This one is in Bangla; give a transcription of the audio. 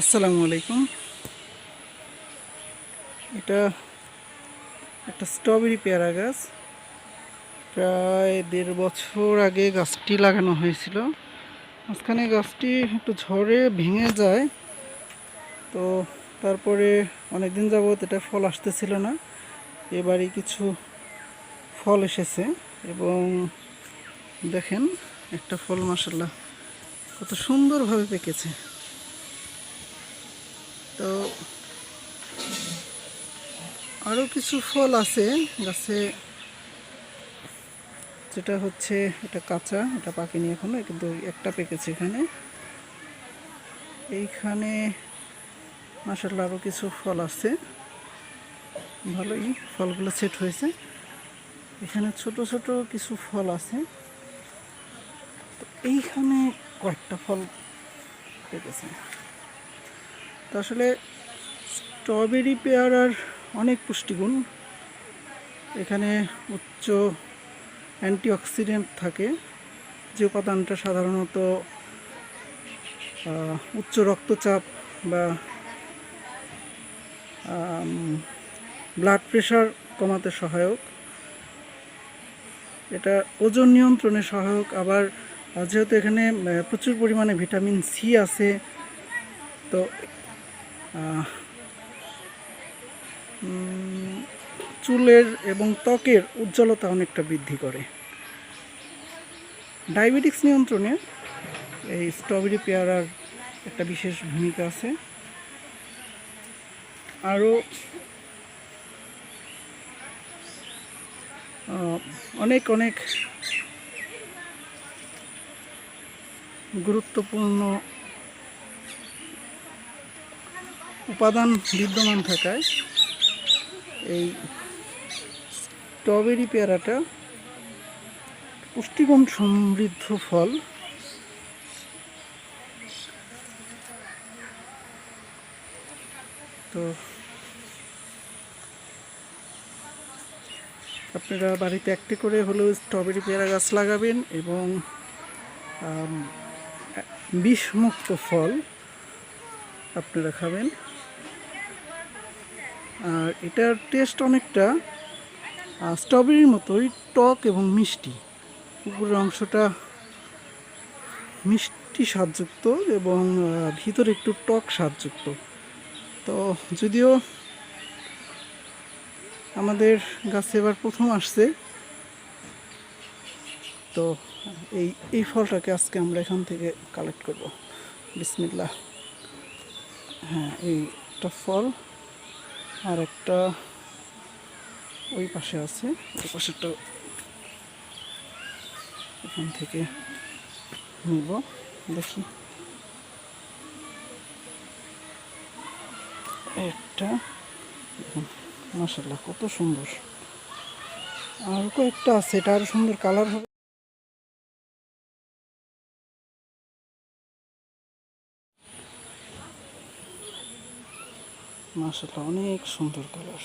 আসসালামু আলাইকুম। এটা একটা স্ট্রবেরি পেয়ারা গাছ। প্রায় দেড় বছর আগে গাছটি লাগানো হয়েছিল। মাঝখানে গাছটি একটু ঝড়ে ভেঙে যায়। তো তারপরে অনেক দিন যাবৎ এটা ফল আসতেছিল না। এবারই কিছু ফল এসেছে এবং দেখেন একটা ফল মাসাল্লাহ কত সুন্দরভাবে পেকেছে। তো আরও কিছু ফল আছে গাছে। যেটা হচ্ছে এটা কাঁচা, এটা পাকেনি এখনও, কিন্তু একটা পেকেছে এখানে। এইখানে মাসাল্লাহ আরও কিছু ফল আছে। ভালোই, ফলগুলো সেট হয়েছে। এখানে ছোট ছোট কিছু ফল আছে। তো এইখানে কয়েকটা ফল পেকেছে। তো আসলে স্ট্রবেরি পেয়ারার অনেক পুষ্টিগুণ। এখানে উচ্চ অ্যান্টিঅক্সিডেন্ট থাকে, যে উপাদানটা সাধারণত উচ্চ রক্তচাপ বা ব্লাড প্রেশার কমাতে সহায়ক। এটা ওজন নিয়ন্ত্রণে সহায়ক, আবার যেহেতু এখানে প্রচুর পরিমাণে ভিটামিন সি আছে, তো চুলের এবং ত্বকের উজ্জ্বলতা অনেকটা বৃদ্ধি করে। ডায়াবেটিক্স নিয়ন্ত্রণে এই স্ট্রবেরি পেয়ারার একটা বিশেষ ভূমিকা আছে। আরও অনেক অনেক গুরুত্বপূর্ণ উপাদান বিদ্যমান থাকায় এই স্ট্রবেরি পেয়ারাটা পুষ্টিগুণ সমৃদ্ধ ফল। তো আপনারা বাড়িতে একটি করে হলেও স্ট্রবেরি পেয়ারা গাছ লাগাবেন এবং বিষমুক্ত ফল আপনারা খাবেন। আর এটার টেস্ট অনেকটা স্ট্রবেরির মতোই টক এবং মিষ্টি। উপরের অংশটা মিষ্টি স্বাদযুক্ত এবং ভিতরে একটু টক স্বাদযুক্ত। তো যদিও আমাদের গাছে এবার প্রথম আসছে, তো এই এই ফলটাকে আজকে আমরা এখান থেকে কালেক্ট করব। বিসমিল্লাহ। হ্যাঁ এইটা ফল। আর একটা ওই পাশে আছে। ওই পাশেরটা এখান থেকে নিব। দেখি। একটা মাসাল্লাহ কত সুন্দর। আর কয়েকটা আছে, এটা আরও সুন্দর কালার হবে। মাসাল্লাহ অনেক সুন্দর কালার